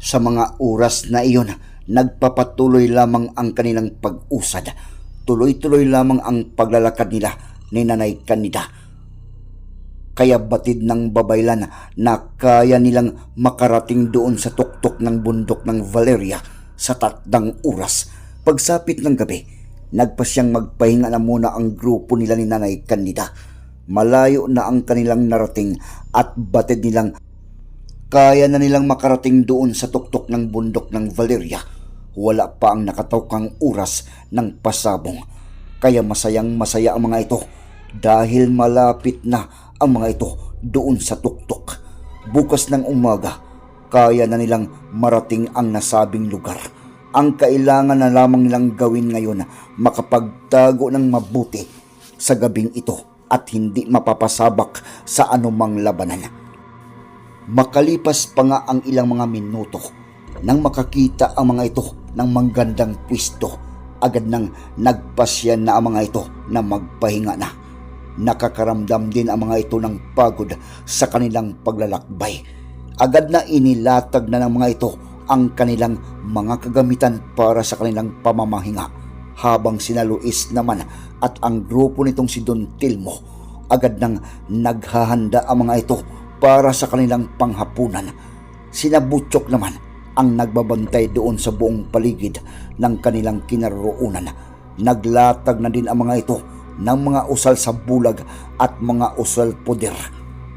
Sa mga oras na iyon, nagpapatuloy lamang ang kanilang pag-usad. Tuloy-tuloy lamang ang paglalakad nila ni Nanay Kanida. Kaya batid ng babaylan na kaya nilang makarating doon sa tuktok ng bundok ng Valeria sa tatdang oras. Pagsapit ng gabi, nagpasyang magpahinga na muna ang grupo nila ni Nanay Kanida. Malayo na ang kanilang narating at batid nilang kaya na nilang makarating doon sa tuktok ng bundok ng Valeria. Wala pa ang nakatawkang oras ng pasabong. Kaya masayang masaya ang mga ito dahil malapit na ang mga ito doon sa tuktok. Bukas ng umaga, kaya na nilang marating ang nasabing lugar. Ang kailangan na lamang nilang gawin ngayon makapagtago ng mabuti sa gabing ito at hindi mapapasabak sa anumang labanan. Makalipas pa nga ang ilang mga minuto nang makakita ang mga ito ng manggandang pwisto, agad nang nagpasya na ang mga ito na magpahinga na. Nakakaramdam din ang mga ito ng pagod sa kanilang paglalakbay. Agad na inilatag na ng mga ito ang kanilang mga kagamitan para sa kanilang pamamahinga. Habang sina Luis naman at ang grupo nitong si Don Tilmo, agad nang naghahanda ang mga ito para sa kanilang panghapunan. Sina Butchok naman ang nagbabantay doon sa buong paligid ng kanilang kinaroroonan. Naglatag na din ang mga ito ng mga usal sa bulag at mga usal poder.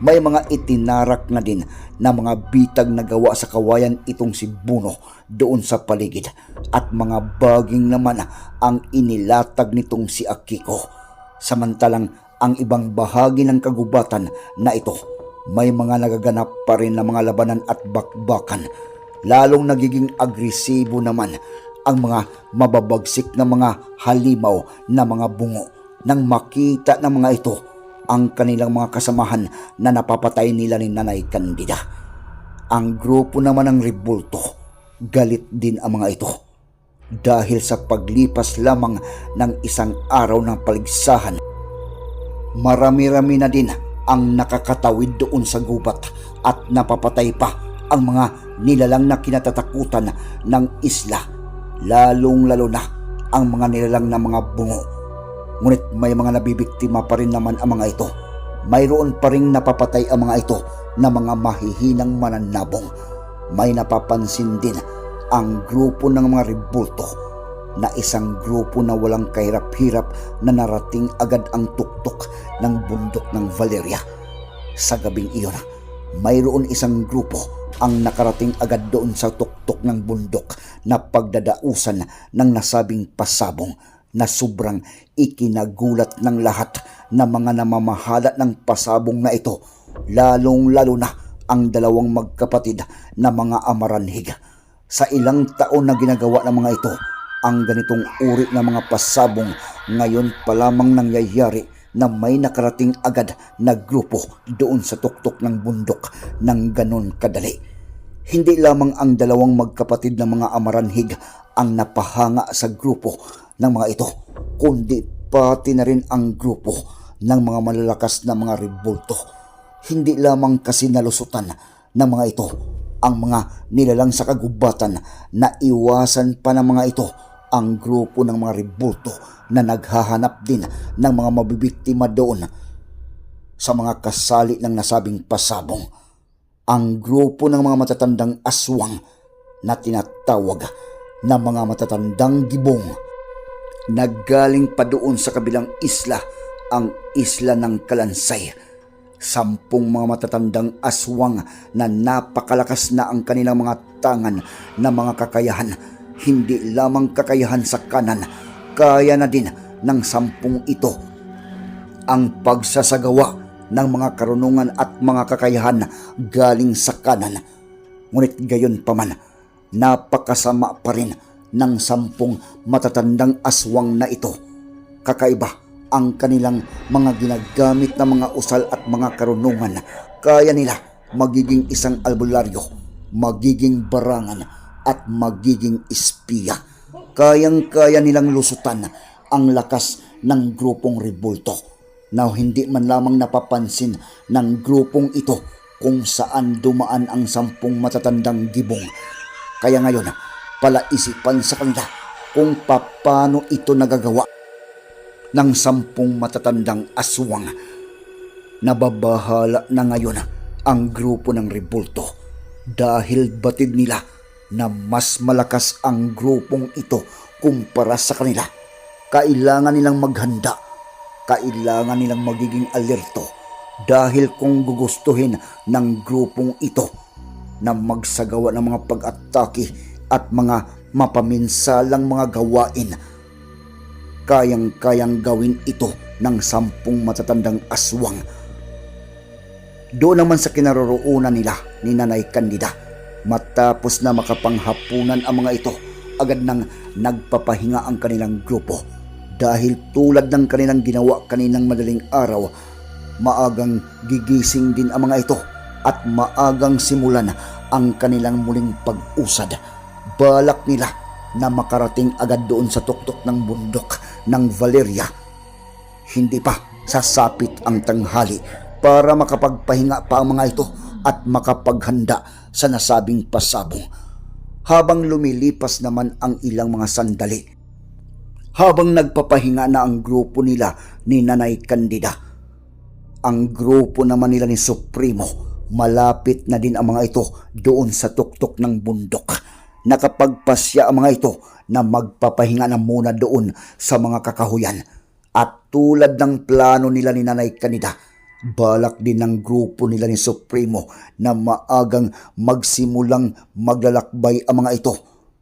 May mga itinarak na din na mga bitag na gawa sa kawayan itong si Buno doon sa paligid at mga baging naman ang inilatag nitong si Akiko. Samantalang ang ibang bahagi ng kagubatan na ito may mga nagaganap pa rin na mga labanan at bakbakan. Lalong nagiging agresibo naman ang mga mababagsik na mga halimaw na mga bungo nang makita ng mga ito ang kanilang mga kasamahan na napapatay nila ni Nanay Candida. Ang grupo naman ng Ribulto, galit din ang mga ito dahil sa paglipas lamang ng isang araw ng paligsahan marami-rami na din ang nakakatawid doon sa gubat at napapatay pa ang mga nilalang na kinatatakutan ng isla, lalong-lalo na ang mga nilalang na mga bungo. Ngunit may mga nabibiktima pa rin naman ang mga ito. Mayroon pa rin napapatay ang mga ito na mga mahihinang mananabong. May napapansin din ang grupo ng mga ribulto na isang grupo na walang kahirap-hirap na narating agad ang tuktok ng bundok ng Valeria. Sa gabing iyon, mayroon isang grupo ang nakarating agad doon sa tuktok ng bundok na pagdadausan ng nasabing pasabong na sobrang ikinagulat ng lahat na mga namamahala ng pasabong na ito, lalong-lalo na ang dalawang magkapatid na mga amaranhig. Sa ilang taon na ginagawa ng mga ito, ang ganitong uri ng mga pasabong ngayon pa lamang nangyayari na may nakarating agad na grupo doon sa tuktok ng bundok ng ganon kadali. Hindi lamang ang dalawang magkapatid na mga amaranhig ang napahanga sa grupo ng mga ito, kundi pati na rin ang grupo ng mga malalakas na mga ribulto. Hindi lamang kasi nalusutan ng mga ito ang mga nilalang sa kagubatan na iwasan pa ng mga ito ang grupo ng mga ribulto na naghahanap din ng mga mabibiktima doon sa mga kasali ng nasabing pasabong. Ang grupo ng mga matatandang aswang na tinatawag na mga matatandang gibong. Naggaling pa doon sa kabilang isla ang isla ng Kalansay. Sampung mga matatandang aswang na napakalakas na ang kanilang mga tangan na mga kakayahan hindi lamang kakayahan sa kanan, kaya na din ng sampung ito ang pagsasagawa ng mga karunungan at mga kakayahan galing sa kanan. Ngunit gayon pa man, napakasama pa rin ng sampung matatandang aswang na ito. Kakaiba ang kanilang mga ginagamit na mga usal at mga karunungan. Kaya nila magiging isang albularyo, magiging barangan at magiging espiya. Kayang-kaya nilang lusutan ang lakas ng grupong rebulto na hindi man lamang napapansin ng grupong ito kung saan dumaan ang sampung matatandang gibong. Kaya ngayon, palaisipan sa kanila kung paano ito nagagawa ng sampung matatandang aswang. Nababahala na ngayon ang grupo ng rebulto dahil batid nila na mas malakas ang grupong ito kumpara sa kanila. Kailangan nilang maghanda. Kailangan nilang magiging alerto dahil kung gugustuhin ng grupong ito na magsagawa ng mga pag-atake at mga mapaminsalang mga gawain, kayang-kayang gawin ito ng sampung matatandang aswang. Doon naman sa kinaroroonan nila ni Nanay Candida, matapos na makapanghapunan ang mga ito, agad nang nagpapahinga ang kanilang grupo. Dahil tulad ng kanilang ginawa kaninang madaling araw, maagang gigising din ang mga ito at maagang simulan ang kanilang muling pag-usad. Balak nila na makarating agad doon sa tuktok ng bundok ng Valeria. Hindi pa sasapit ang tanghali para makapagpahinga pa ang mga ito at makapaghanda sa nasabing pasabong. Habang lumilipas naman ang ilang mga sandali, habang nagpapahinga na ang grupo nila ni Nanay Candida, ang grupo naman nila ni Supremo, malapit na din ang mga ito doon sa tuktok ng bundok. Nakapagpasya ang mga ito na magpapahinga na muna doon sa mga kakahuyan. At tulad ng plano nila ni Nanay Kanida, balak din ng grupo nila ni Supremo na maagang magsimulang maglalakbay ang mga ito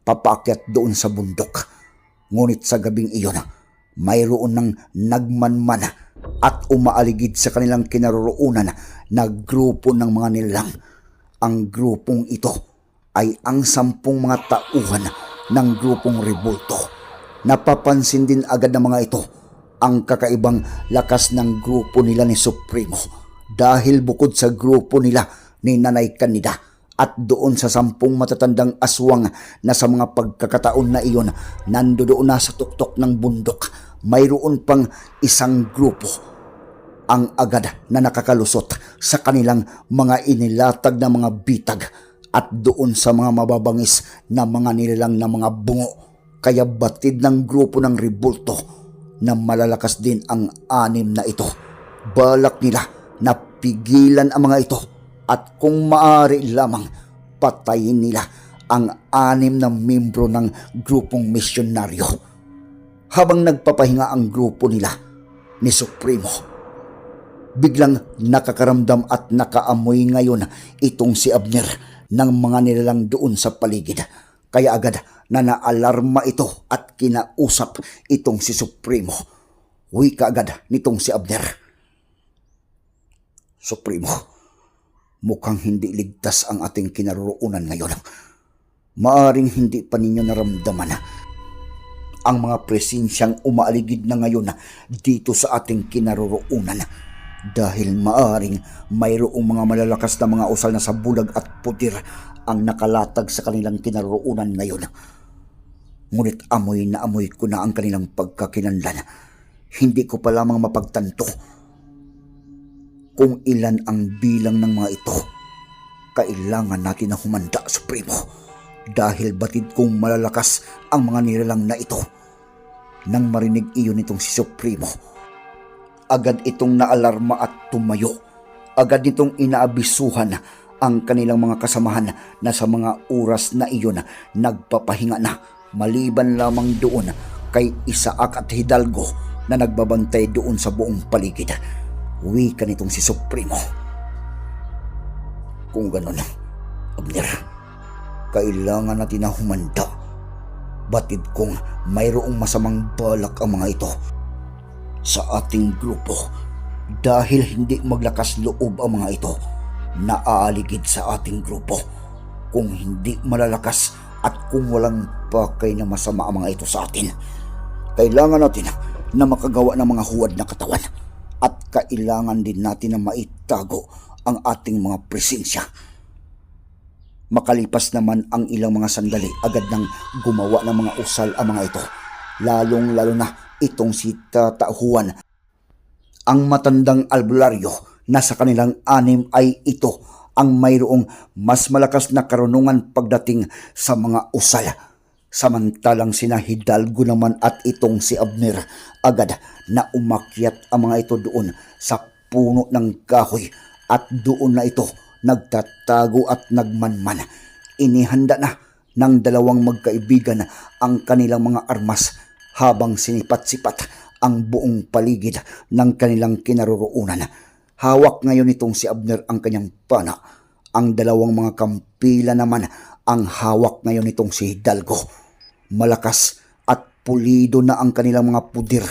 papakyat doon sa bundok. Ngunit sa gabing iyon, mayroon ng nagmanman at umaaligid sa kanilang kinaroroonan na grupo ng mga nilang. Ang grupong ito ay ang sampung mga tauhan ng grupong Rebulto. Napapansin din agad ng mga ito ang kakaibang lakas ng grupo nila ni Supremo dahil bukod sa grupo nila ni Nanay Kanida at doon sa sampung matatandang aswang na sa mga pagkakataon na iyon nandoon na sa tuktok ng bundok mayroon pang isang grupo ang agad na nakakalusot sa kanilang mga inilatag na mga bitag at doon sa mga mababangis na mga nilalang na mga bungo. Kaya batid ng grupo ng Rebulto na malalakas din ang anim na ito. Balak nila na pigilan ang mga ito at kung maaari lamang patayin nila ang anim na membro ng grupong misyonaryo. Habang nagpapahinga ang grupo nila ni Supremo, biglang nakakaramdam at nakaamoy ngayon itong si Abner ng mga nilalang doon sa paligid. Kaya agad na naalarma ito at kinausap itong si Supremo. Uwi ka agad nitong si Abner. Supremo, mukhang hindi ligtas ang ating kinaroroonan ngayon. Maaring hindi pa ninyo naramdaman ang mga presensyang umaaligid na ngayon dito sa ating kinaroroonan dahil maaring mayroong mga malalakas na mga usal na sa bulag at putir ang nakalatag sa kanilang kinaroonan ngayon. Ngunit amoy na amoy ko na ang kanilang pagkakinanlan. Hindi ko pa lamang mapagtanto kung ilan ang bilang ng mga ito. Kailangan natin na humanda, Supremo, dahil batid kong malalakas ang mga nilalang na ito. Nang marinig iyon nitong si Supremo, agad itong naalarma at tumayo. Agad nitong inaabisuhan ang kanilang mga kasamahan na sa mga oras na iyon nagpapahinga na maliban lamang doon kay Isaak at Hidalgo na nagbabantay doon sa buong paligid. Uwi ka nitong si Supremo. Kung ganun, Abner, kailangan natin na humanda. Batid kong mayroong masamang balak ang mga ito sa ating grupo dahil hindi maglakas loob ang mga ito na aaligid sa ating grupo. kung hindi malalakas at kung walang pakay na masama ang mga ito sa atin. Kailangan natin na makagawa ng mga huwad na katawan at kailangan din natin na maitago ang ating mga presensya. Makalipas naman ang ilang mga sandali, agad nang gumawa ng mga usal ang mga ito. Lalong lalo na itong si Tata Juan. Ang matandang albularyo na sa kanilang anim ay ito ang mayroong mas malakas na karunungan pagdating sa mga usal. Samantalang sina Hidalgo naman at itong si Abner agad na umakyat ang mga ito doon sa puno ng kahoy at doon na ito nagtatago at nagmanman. Inihanda na ng dalawang magkaibigan ang kanilang mga armas habang sinipat-sipat ang buong paligid ng kanilang kinaroroonan. Hawak ngayon itong si Abner ang kanyang pana. Ang dalawang mga kampila naman ang hawak ngayon itong si Hidalgo. Malakas at pulido na ang kanilang mga pudir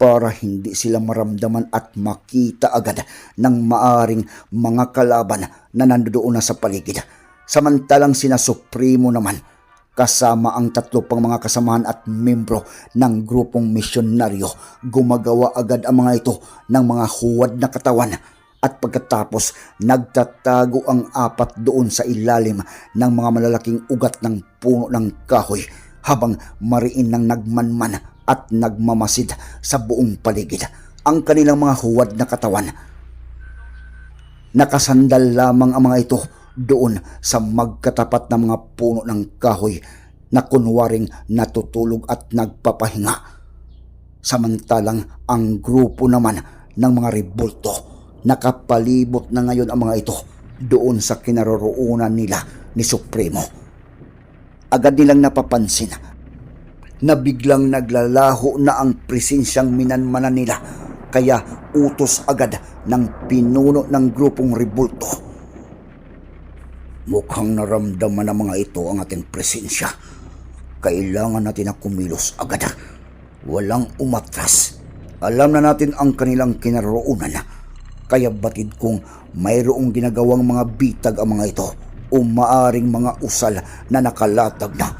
para hindi sila maramdaman at makita agad ng maaring mga kalaban na nandoon na sa paligid. Samantalang sina Supremo naman kasama ang tatlo pang mga kasamahan at membro ng grupong misyonaryo. Gumagawa agad ang mga ito ng mga huwad na katawan at pagkatapos nagtatago ang apat doon sa ilalim ng mga malalaking ugat ng puno ng kahoy habang mariin ng nagmanman at nagmamasid sa buong paligid ang kanilang mga huwad na katawan. Nakasandal lamang ang mga ito doon sa magkatapat na mga puno ng kahoy na kunwaring natutulog at nagpapahinga. Samantalang ang grupo naman ng mga rebulto nakapalibot na ngayon ang mga ito doon sa kinaroroonan nila ni Supremo. Agad nilang napapansin na biglang naglalaho na ang presensyang minanmanan nila kaya utos agad ng pinuno ng grupong rebulto. Mukhang naramdaman ng mga ito ang ating presensya. Kailangan natin na kumilos agad. Walang umatras. Alam na natin ang kanilang kinaroonan. Kaya batid kong mayroong ginagawang mga bitag ang mga ito o maaring mga usal na nakalatag na.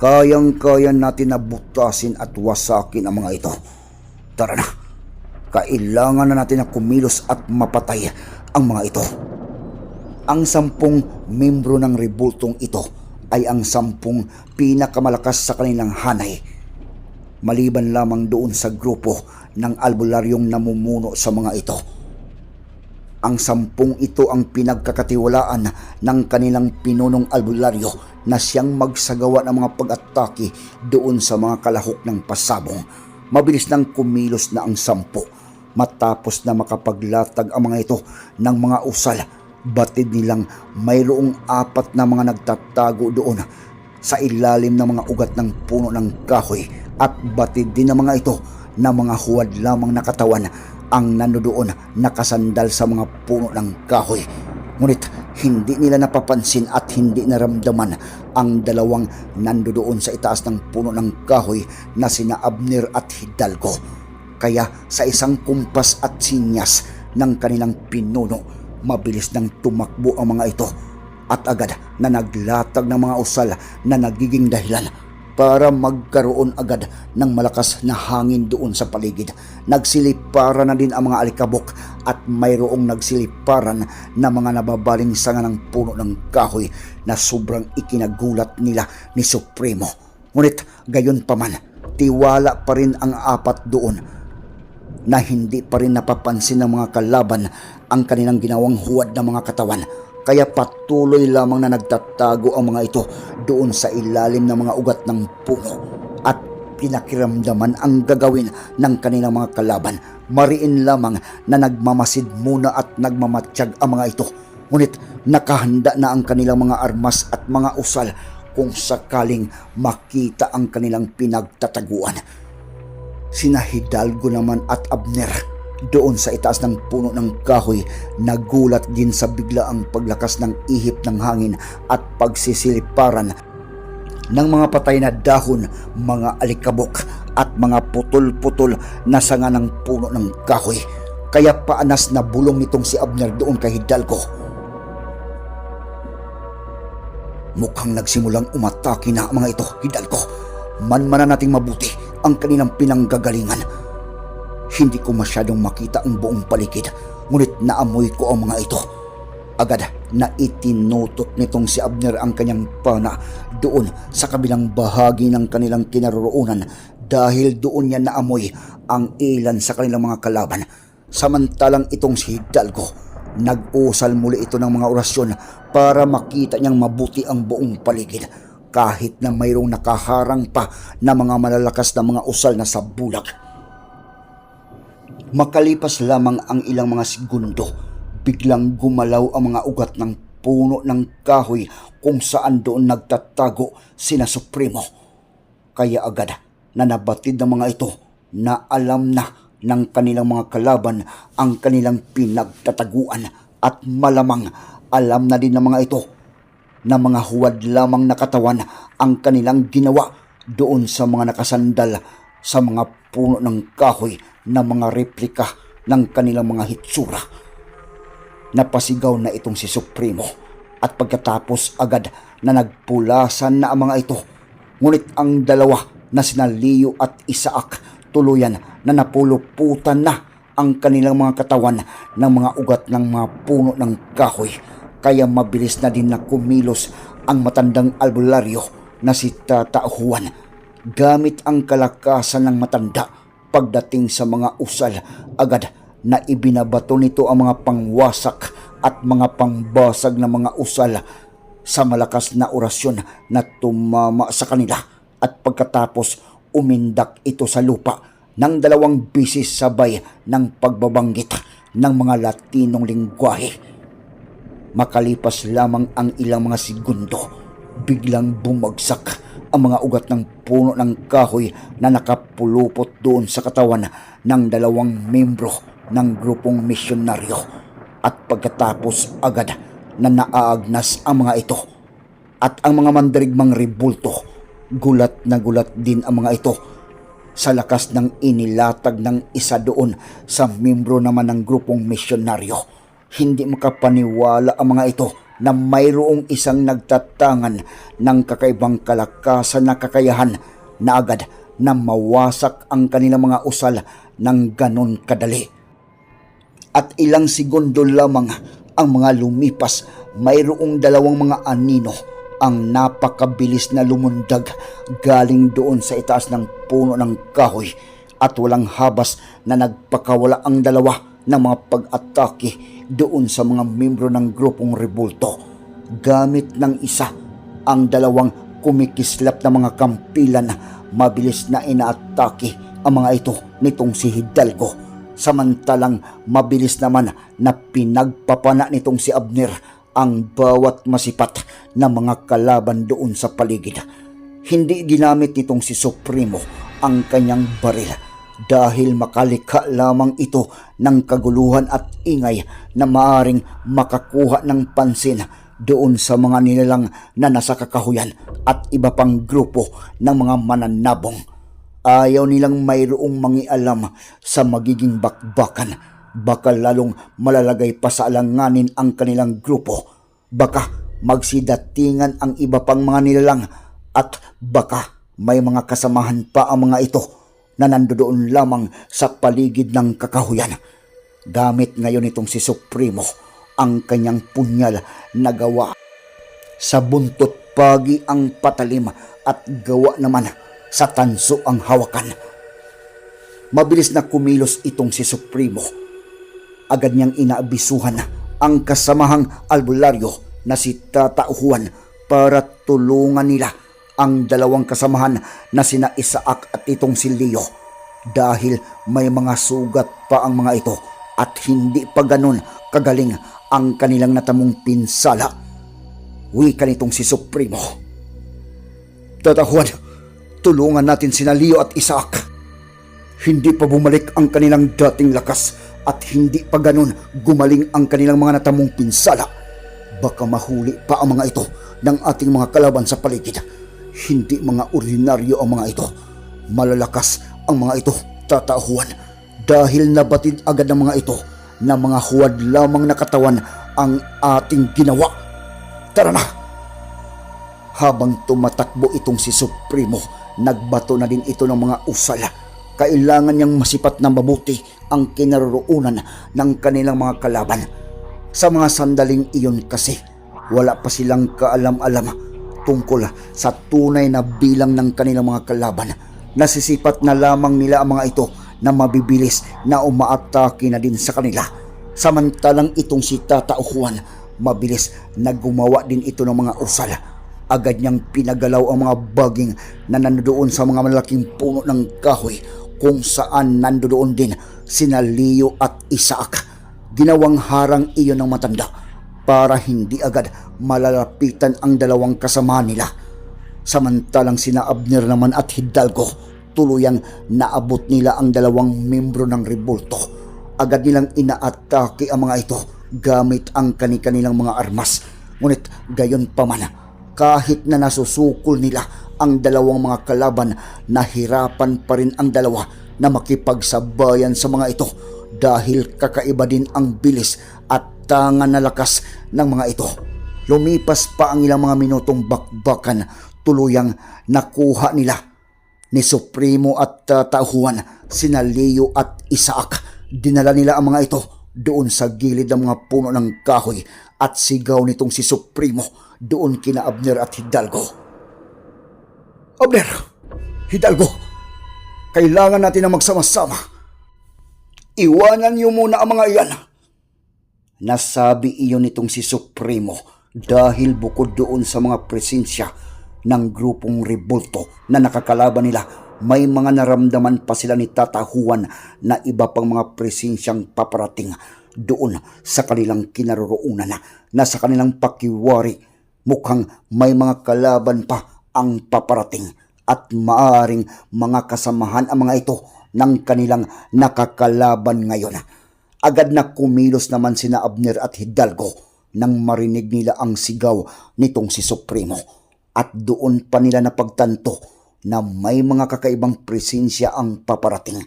Kayang-kaya natin na butasin at wasakin ang mga ito. Tara na. Kailangan na natin na kumilos at mapatay ang mga ito. Ang sampung membro ng rebultong ito ay ang sampung pinakamalakas sa kanilang hanay. Maliban lamang doon sa grupo ng albularyong namumuno sa mga ito. Ang sampung ito ang pinagkakatiwalaan ng kanilang pinunong albularyo na siyang magsagawa ng mga pag-atake doon sa mga kalahok ng pasabong. Mabilis nang kumilos na ang sampu matapos na makapaglatag ang mga ito ng mga usal batid nilang mayroong apat na mga nagtatago doon sa ilalim ng mga ugat ng puno ng kahoy at batid din ng mga ito na mga huwad lamang na katawan ang nandoon nakasandal sa mga puno ng kahoy. Ngunit hindi nila napapansin at hindi naramdaman ang dalawang nandoon sa itaas ng puno ng kahoy na sina Abner at Hidalgo. Kaya sa isang kumpas at sinyas ng kanilang pinuno, mabilis nang tumakbo ang mga ito at agad na naglatag ng mga usal na nagiging dahilan para magkaroon agad ng malakas na hangin doon sa paligid. Nagsiliparan na din ang mga alikabok at mayroong nagsiliparan na mga nababaling sanga ng puno ng kahoy na sobrang ikinagulat nila ni Supremo. Ngunit gayon pa man, tiwala pa rin ang apat doon na hindi pa rin napapansin ng mga kalaban ang kanilang ginawang huwad ng mga katawan. Kaya patuloy lamang na nagtatago ang mga ito doon sa ilalim ng mga ugat ng puno at pinakiramdaman ang gagawin ng kanilang mga kalaban. Mariin lamang na nagmamasid muna at nagmamatsyag ang mga ito. Ngunit nakahanda na ang kanilang mga armas at mga usal kung sakaling makita ang kanilang pinagtataguan sina Hidalgo naman at Abner doon sa itaas ng puno ng kahoy nagulat din sa biglaang paglakas ng ihip ng hangin at pagsisiliparan ng mga patay na dahon, mga alikabok at mga putol-putol na sanga ng puno ng kahoy. Kaya paanas na bulong nitong si Abner doon kay Hidalgo. Mukhang nagsimulang umatake na ang mga ito, Hidalgo. Manmanan nating mabuti ang kanilang pinanggagalingan. Hindi ko masyadong makita ang buong paligid, ngunit naamoy ko ang mga ito. Agad na itinutot nitong si Abner ang kanyang pana doon sa kabilang bahagi ng kanilang kinaroroonan dahil doon niya naamoy ang ilan sa kanilang mga kalaban. Samantalang itong si Hidalgo, nag-usal muli ito ng mga orasyon para makita niyang mabuti ang buong paligid kahit na mayroong nakaharang pa na mga malalakas na mga usal na sa bulag. Makalipas lamang ang ilang mga segundo, biglang gumalaw ang mga ugat ng puno ng kahoy kung saan doon nagtatago sina Supremo. Kaya agad na nabatid ng mga ito na alam na ng kanilang mga kalaban ang kanilang pinagtataguan at malamang alam na din ng mga ito na mga huwad lamang na katawan ang kanilang ginawa doon sa mga nakasandal sa mga puno ng kahoy na mga replika ng kanilang mga hitsura. Napasigaw na itong si Supremo at pagkatapos agad na nagpulasan na ang mga ito. Ngunit ang dalawa na sina Leo at Isaac tuluyan na napuluputan na ang kanilang mga katawan ng mga ugat ng mga puno ng kahoy kaya mabilis na din na kumilos ang matandang albularyo na si Tata Juan gamit ang kalakasan ng matanda pagdating sa mga usal agad na ibinabato nito ang mga pangwasak at mga pangbasag na mga usal sa malakas na orasyon na tumama sa kanila at pagkatapos umindak ito sa lupa ng dalawang bisis sabay ng pagbabanggit ng mga Latinong lingwahe. Makalipas lamang ang ilang mga segundo, biglang bumagsak ang mga ugat ng puno ng kahoy na nakapulupot doon sa katawan ng dalawang membro ng grupong misyonaryo. At pagkatapos agad na naaagnas ang mga ito at ang mga mandirigmang ribulto, gulat na gulat din ang mga ito sa lakas ng inilatag ng isa doon sa membro naman ng grupong misyonaryo. Hindi makapaniwala ang mga ito na mayroong isang nagtatangan ng kakaibang kalakasan na kakayahan na agad na mawasak ang kanilang mga usal ng ganon kadali. At ilang segundo lamang ang mga lumipas, mayroong dalawang mga anino ang napakabilis na lumundag galing doon sa itaas ng puno ng kahoy at walang habas na nagpakawala ang dalawa ng mga pag-atake doon sa mga membro ng grupong rebulto. Gamit ng isa ang dalawang kumikislap na mga kampilan mabilis na inaatake ang mga ito nitong si Hidalgo. Samantalang mabilis naman na pinagpapana nitong si Abner ang bawat masipat na mga kalaban doon sa paligid. Hindi ginamit nitong si Supremo ang kanyang baril dahil makalikha lamang ito ng kaguluhan at ingay na maaring makakuha ng pansin doon sa mga nilalang na nasa kakahuyan at iba pang grupo ng mga mananabong. Ayaw nilang mayroong mangialam sa magiging bakbakan. Baka lalong malalagay pa sa alanganin ang kanilang grupo. Baka magsidatingan ang iba pang mga nilalang at baka may mga kasamahan pa ang mga ito na nandoon lamang sa paligid ng kakahuyan. Gamit ngayon itong si Supremo ang kanyang punyal na gawa. Sa buntot pagi ang patalim at gawa naman sa tanso ang hawakan. Mabilis na kumilos itong si Supremo. Agad niyang inaabisuhan ang kasamahang albularyo na si Tata Juan para tulungan nila ang dalawang kasamahan na sina Isaac at itong si Leo dahil may mga sugat pa ang mga ito at hindi pa ganun kagaling ang kanilang natamong pinsala. Wika nitong si Supremo. Tata Juan, tulungan natin sina Leo at Isaac. Hindi pa bumalik ang kanilang dating lakas at hindi pa ganun gumaling ang kanilang mga natamong pinsala. Baka mahuli pa ang mga ito ng ating mga kalaban sa paligid. Hindi mga ordinaryo ang mga ito. Malalakas ang mga ito, tatauhan. Dahil nabatid agad ng mga ito na mga huwad lamang na katawan ang ating ginawa. Tara na! Habang tumatakbo itong si Supremo, nagbato na din ito ng mga usal. Kailangan niyang masipat na mabuti ang kinaroroonan ng kanilang mga kalaban. Sa mga sandaling iyon kasi, wala pa silang kaalam-alam tungkol sa tunay na bilang ng kanilang mga kalaban. Nasisipat na lamang nila ang mga ito na mabibilis na umaatake na din sa kanila. Samantalang itong si Tata Juan, mabilis na gumawa din ito ng mga usal. Agad niyang pinagalaw ang mga baging na nandoon sa mga malaking puno ng kahoy kung saan nandoon din sina Leo at Isaac. Ginawang harang iyon ng matanda para hindi agad malalapitan ang dalawang kasama nila. Samantalang sina Abner naman at Hidalgo, tuluyang naabot nila ang dalawang membro ng rebulto. Agad nilang inaatake ang mga ito gamit ang kani-kanilang mga armas. Ngunit gayon pa man, kahit na nasusukol nila ang dalawang mga kalaban, nahirapan pa rin ang dalawa na makipagsabayan sa mga ito dahil kakaiba din ang bilis at tangan na lakas ng mga ito. Lumipas pa ang ilang mga minutong bakbakan, tuluyang nakuha nila ni Supremo at uh, Tauhan, sina Leo at Isaac. Dinala nila ang mga ito doon sa gilid ng mga puno ng kahoy at sigaw nitong si Supremo doon kina Abner at Hidalgo. Abner! Hidalgo! Kailangan natin na magsama-sama. Iwanan niyo muna ang mga iyan. Nasabi iyon nitong si Supremo dahil bukod doon sa mga presensya ng grupong rebulto na nakakalaban nila, may mga naramdaman pa sila ni Tata Juan na iba pang mga presensyang paparating doon sa kanilang kinaroroonan na sa kanilang pakiwari mukhang may mga kalaban pa ang paparating at maaring mga kasamahan ang mga ito ng kanilang nakakalaban ngayon. Agad na kumilos naman sina Abner at Hidalgo nang marinig nila ang sigaw nitong si Supremo. At doon pa nila napagtanto na may mga kakaibang presensya ang paparating.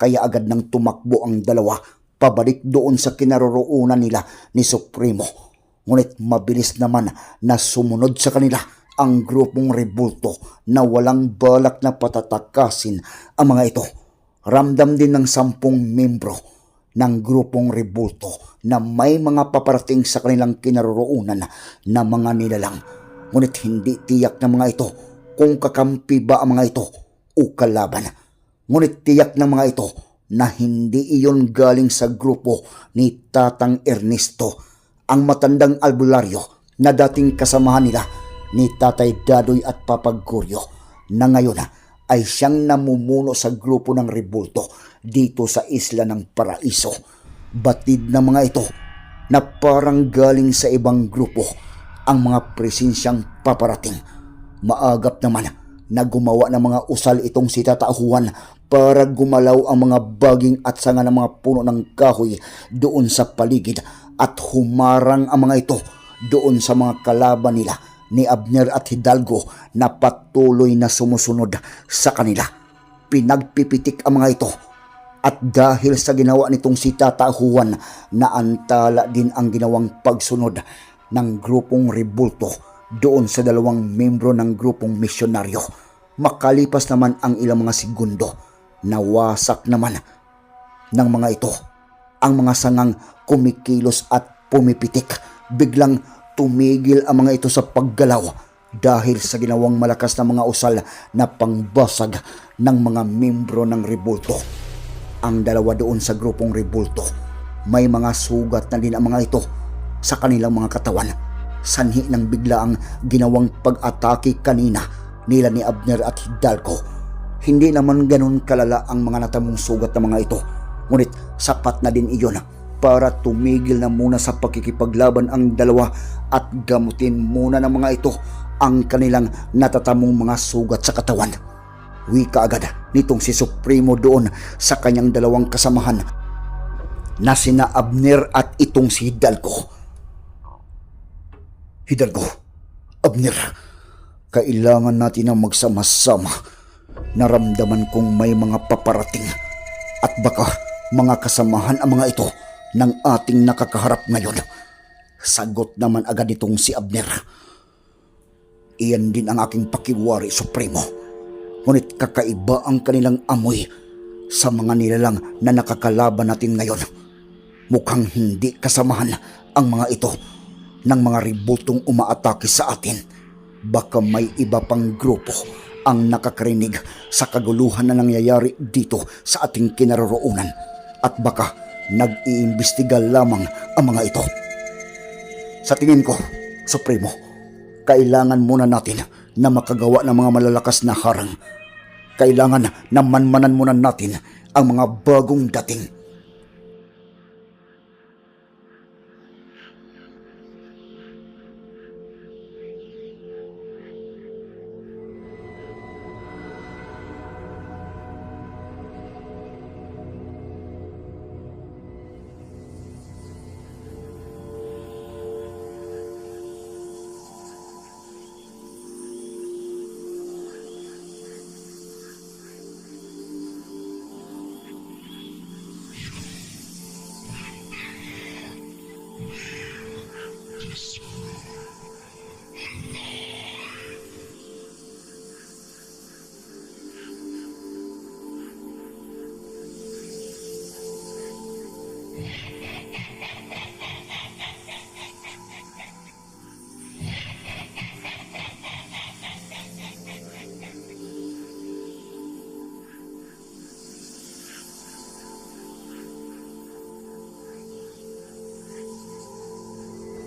Kaya agad nang tumakbo ang dalawa pabalik doon sa kinaroroonan nila ni Supremo. Ngunit mabilis naman na sumunod sa kanila ang grupong rebulto na walang balak na patatakasin ang mga ito. Ramdam din ng sampung membro ng grupong rebulto na may mga paparating sa kanilang kinaroroonan na mga nilalang. Ngunit hindi tiyak ng mga ito kung kakampi ba ang mga ito o kalaban. Ngunit tiyak ng mga ito na hindi iyon galing sa grupo ni Tatang Ernesto, ang matandang albularyo na dating kasamahan nila ni Tatay Dadoy at Papaguryo na ngayon ay siyang namumuno sa grupo ng rebulto dito sa isla ng Paraiso. Batid ng mga ito na parang galing sa ibang grupo ang mga presensyang paparating. Maagap naman na gumawa ng mga usal itong si Tatauhan para gumalaw ang mga baging at sanga ng mga puno ng kahoy doon sa paligid at humarang ang mga ito doon sa mga kalaban nila ni Abner at Hidalgo na patuloy na sumusunod sa kanila. Pinagpipitik ang mga ito at dahil sa ginawa nitong si Tata Juan na antala din ang ginawang pagsunod ng grupong rebulto doon sa dalawang membro ng grupong misyonaryo. Makalipas naman ang ilang mga segundo, nawasak naman ng mga ito ang mga sangang kumikilos at pumipitik. Biglang tumigil ang mga ito sa paggalaw dahil sa ginawang malakas na mga usal na pangbasag ng mga membro ng rebulto. Ang dalawa doon sa grupong rebulto, may mga sugat na din ang mga ito sa kanilang mga katawan. Sanhi ng biglaang ginawang pag-atake kanina nila ni Abner at Hidalgo. Hindi naman ganun kalala ang mga natamong sugat ng mga ito. Ngunit sapat na din iyon para tumigil na muna sa pagkikipaglaban ang dalawa at gamutin muna ng mga ito ang kanilang natatamong mga sugat sa katawan. Wika agad nitong si Supremo doon sa kanyang dalawang kasamahan na sina Abner at itong si Hidalgo. Hidalgo, Abner, kailangan natin ang magsama-sama. Naramdaman kong may mga paparating at baka mga kasamahan ang mga ito ng ating nakakaharap ngayon. Sagot naman agad itong si Abner. Iyan din ang aking pakiwari, Supremo. Ngunit kakaiba ang kanilang amoy sa mga nilalang na nakakalaban natin ngayon. Mukhang hindi kasamahan ang mga ito ng mga ribultong umaatake sa atin. Baka may iba pang grupo ang nakakarinig sa kaguluhan na nangyayari dito sa ating kinaroroonan at baka nag-iimbestiga lamang ang mga ito. Sa tingin ko, Supremo, kailangan muna natin na makagawa ng mga malalakas na harang. Kailangan na manmanan muna natin ang mga bagong dating.